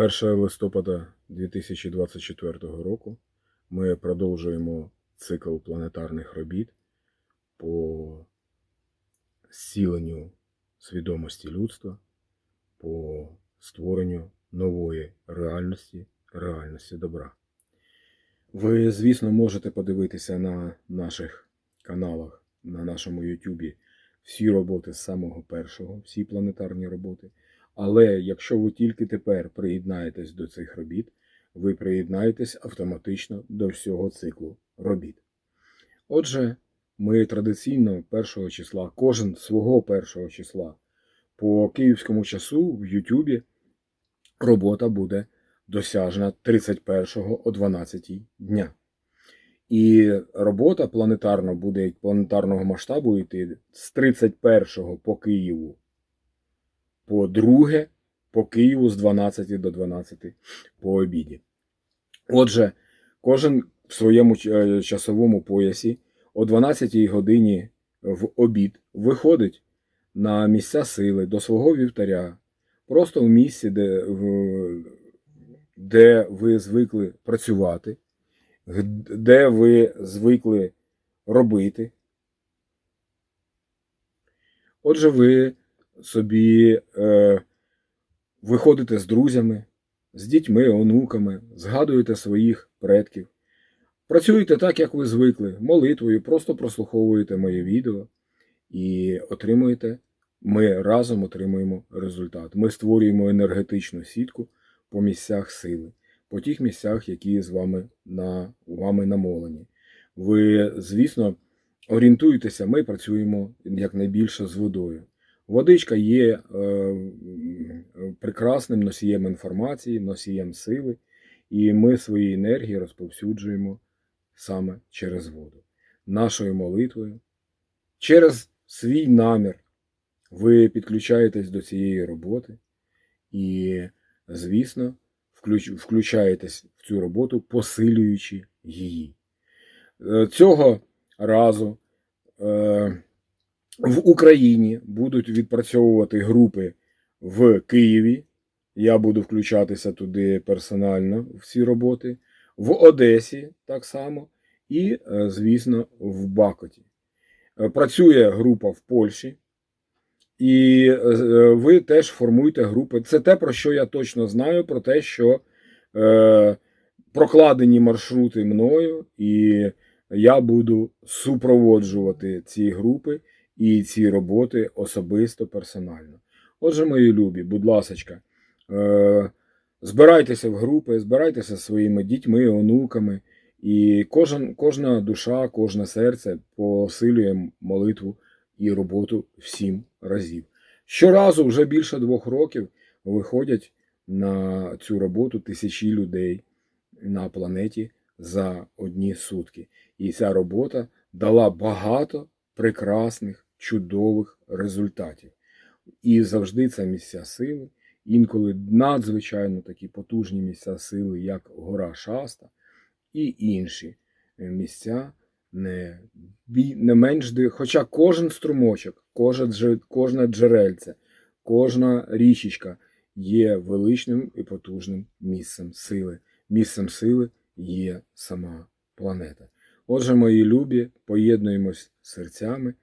1 листопада 2024 року ми продовжуємо цикл планетарних робіт по зціленню свідомості людства, по створенню нової реальності, реальності добра. Ви, звісно, можете подивитися на наших каналах, на нашому Ютубі всі роботи з самого першого, всі планетарні роботи. Але якщо ви тільки тепер приєднаєтесь до цих робіт, ви приєднаєтесь автоматично до всього циклу робіт. Отже, ми традиційно першого числа, кожен свого першого числа по київському часу в Ютубі робота буде досяжна 31-го о 12 дня. І робота планетарно буде планетарного масштабу йти з 31 по Києву по друге по Києву з 12 до 12 по обіді. Отже, кожен в своєму е, часовому поясі о 12 годині в обід виходить на місця сили до свого вівтаря, просто в місці, де, де ви звикли працювати, де ви звикли робити. Отже, ви собі е, виходите з друзями, з дітьми, онуками, згадуєте своїх предків. Працюєте так, як ви звикли, молитвою, просто прослуховуєте моє відео і отримуєте, ми разом отримуємо результат. Ми створюємо енергетичну сітку по місцях сили, по тих місцях, які з вами на, вами намолені. Ви, звісно, орієнтуєтеся, ми працюємо якнайбільше з водою. Водичка є е, прекрасним носієм інформації, носієм сили, і ми свої енергії розповсюджуємо саме через воду, нашою молитвою. Через свій намір ви підключаєтесь до цієї роботи і, звісно, включ- включаєтесь в цю роботу, посилюючи її. Е, Цього разу е, в Україні будуть відпрацьовувати групи в Києві. Я буду включатися туди персонально в ці роботи, в Одесі так само, і, е, звісно, в Бакоті. Е, Працює група в Польщі, і е, ви теж формуєте групи. Це те, про що я точно знаю, про те, що прокладені маршрути мною, і я буду супроводжувати ці групи і ці роботи особисто персонально. Отже, мої любі, будь ласочка, е, збирайтеся в групи, збирайтеся зі своїми дітьми, онуками, і кожен, кожна душа, кожне серце посилює молитву і роботу в сім разів. Щоразу вже більше двох років виходять на цю роботу тисячі людей на планеті за одні сутки. І ця робота дала багато прекрасних, чудових результатів. І завжди це місця сили, інколи надзвичайно такі потужні місця сили, як гора Шаста, і інші місця не, не менш ди- Хоча кожен струмочок, кожне джерельце, кожна річечка є величним і потужним місцем сили. Місцем сили є сама планета. Отже, мої любі, поєднуємось серцями.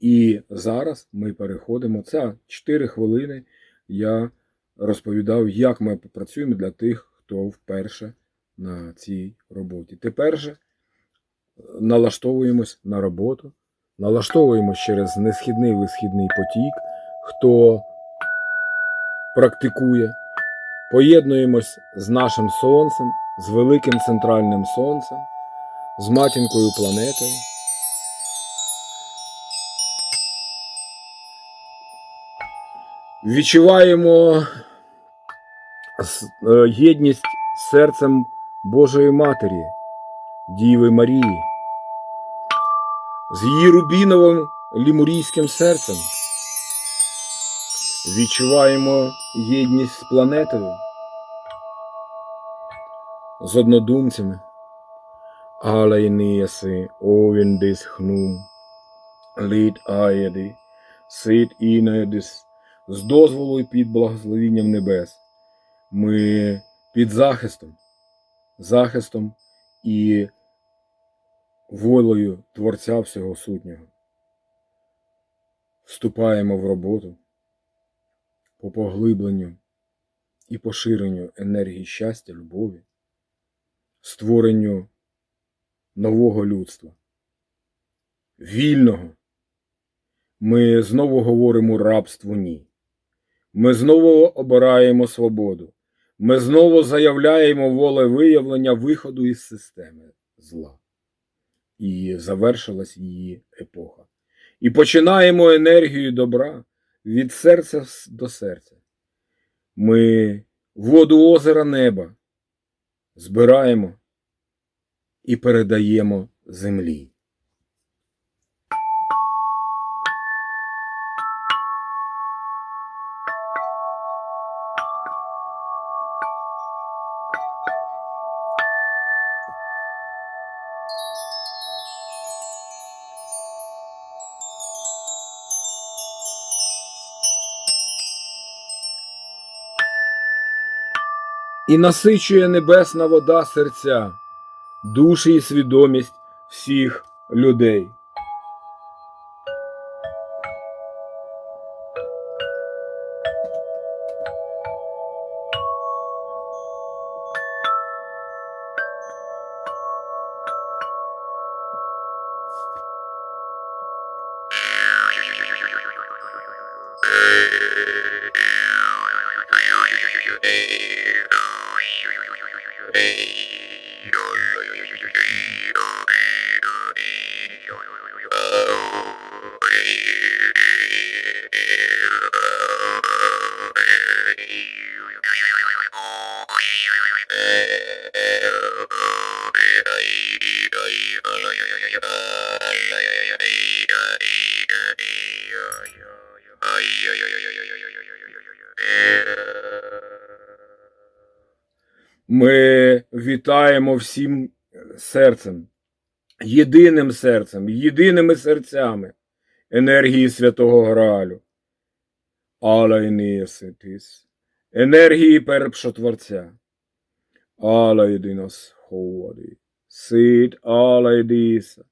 І зараз ми переходимо. Це 4 хвилини. Я розповідав, як ми працюємо для тих, хто вперше на цій роботі. Тепер же налаштовуємось на роботу, налаштовуємось через несхідний висхідний потік, хто практикує, поєднуємось з нашим сонцем, з великим центральним сонцем, з матінкою планетою. Відчуваємо е, єдність серцем Божої Матері, Діви Марії, з її рубіновим лімурійським серцем. Відчуваємо єдність з планетою, з однодумцями. Але Алайніяси овіндис хнум, лід аєди, сит інедис, з дозволу і під благословінням небес. Ми під захистом, захистом і волею Творця всього сутнього. Вступаємо в роботу по поглибленню і поширенню енергії щастя, любові, створенню нового людства, вільного. Ми знову говоримо рабству ні. Ми знову обираємо свободу. Ми знову заявляємо волевиявлення виходу із системи зла. І завершилась її епоха. І починаємо енергію добра від серця до серця. Ми воду озера неба збираємо і передаємо землі. І насичує небесна вода серця, душі і свідомість всіх людей. Мы Вітаємо всім серцем, єдиним серцем, єдиними серцями енергії Святого Граалю. Алайніситис, енергії Першотворця. Алайдинос ході, сид алайдіса.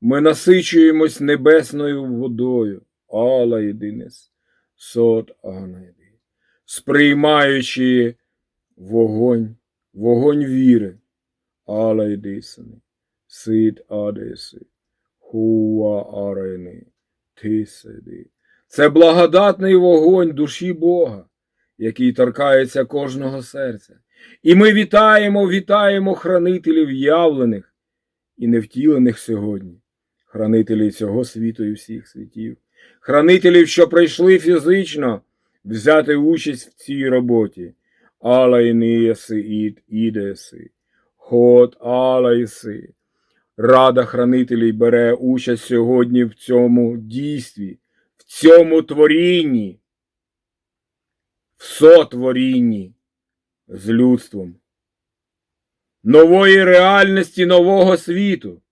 Ми насичуємось небесною водою. Алайдинес, сот анайди, сприймаючи вогонь вогонь віри, алайдисани, сид адеси, хуа арени, тисиди. Це благодатний вогонь душі Бога, який торкається кожного серця. І ми вітаємо, вітаємо хранителів явлених і невтілених сьогодні, хранителів цього світу і всіх світів, хранителів, що прийшли фізично взяти участь в цій роботі. Алайниєси ід ідеси, ход алайси. Рада хранителей бере участь сьогодні в цьому дійстві, в цьому творінні, в сотворінні з людством, нової реальності нового світу,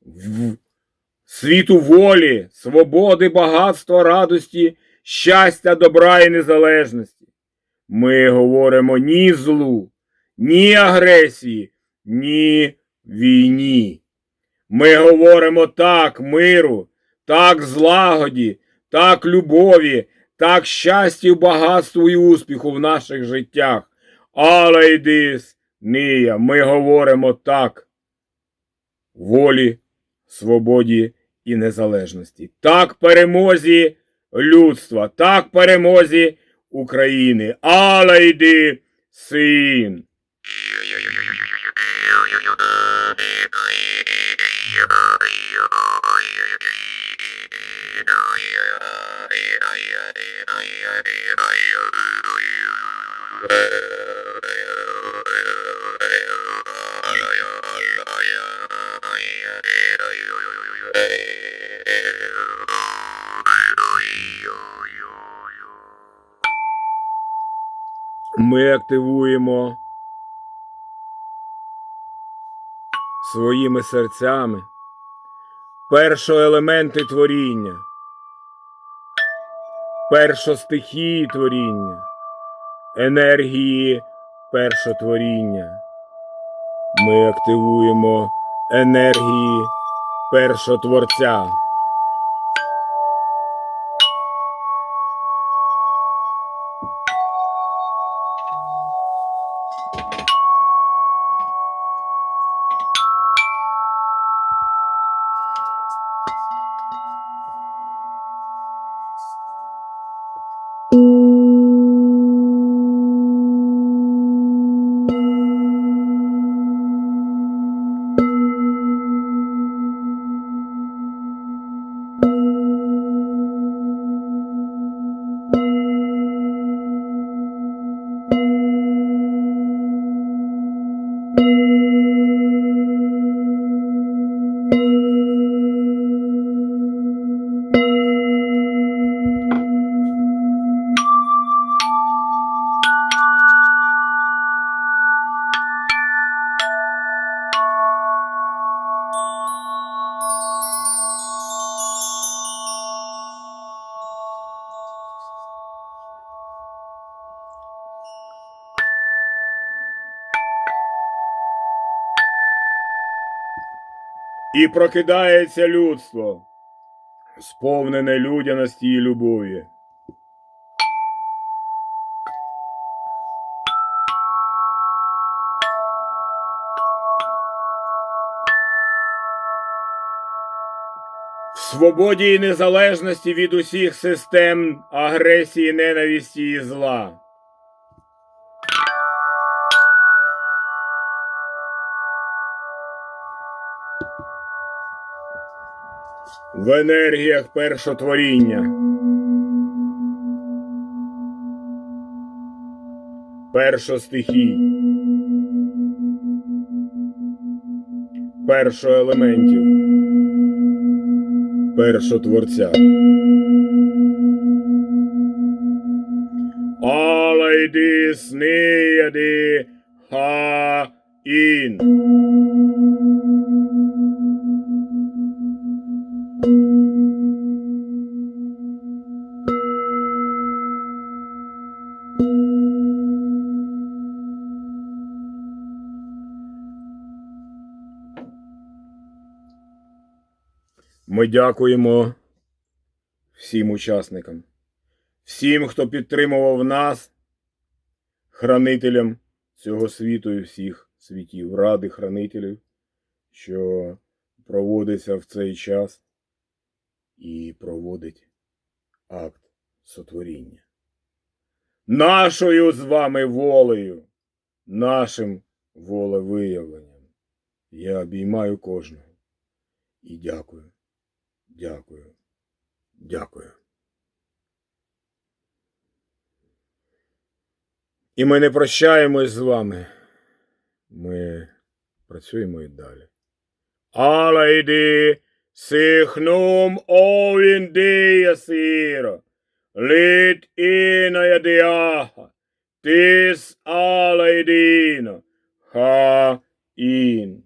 в світу волі, свободи, багатства, радості, щастя, добра і незалежності. Ми говоримо ні злу, ні агресії, ні війні. Ми говоримо так миру, так злагоді, так любові, так щастю, багатству і успіху в наших життях. Але йдис, нія, ми говоримо так волі, свободі і незалежності. Так перемозі людства, так перемозі України. Але йди, син. Ми активуємо своїми серцями першоелементи творіння, першостихії творіння, енергії першотворіння. Ми активуємо енергії першотворця. І прокидається людство, сповнене людяності і любові. В свободі і незалежності від усіх систем агресії, ненависті і зла. В енергіях першотворіння. Першостихій. Першоелементів. Першотворця. Алайди снияди ха ін. Ми дякуємо всім учасникам, всім, хто підтримував нас, хранителям цього світу і всіх світів, ради хранителів, що проводиться в цей час і проводить акт сотворіння. Нашою з вами волею, нашим волевиявленням я обіймаю кожного і дякую. Дякую. Дякую. І ми не прощаємось з вами. Ми працюємо і далі. Але йди, сихнум овіндія сіро, літ іна ядіаха, тис але йдіно, ха ін.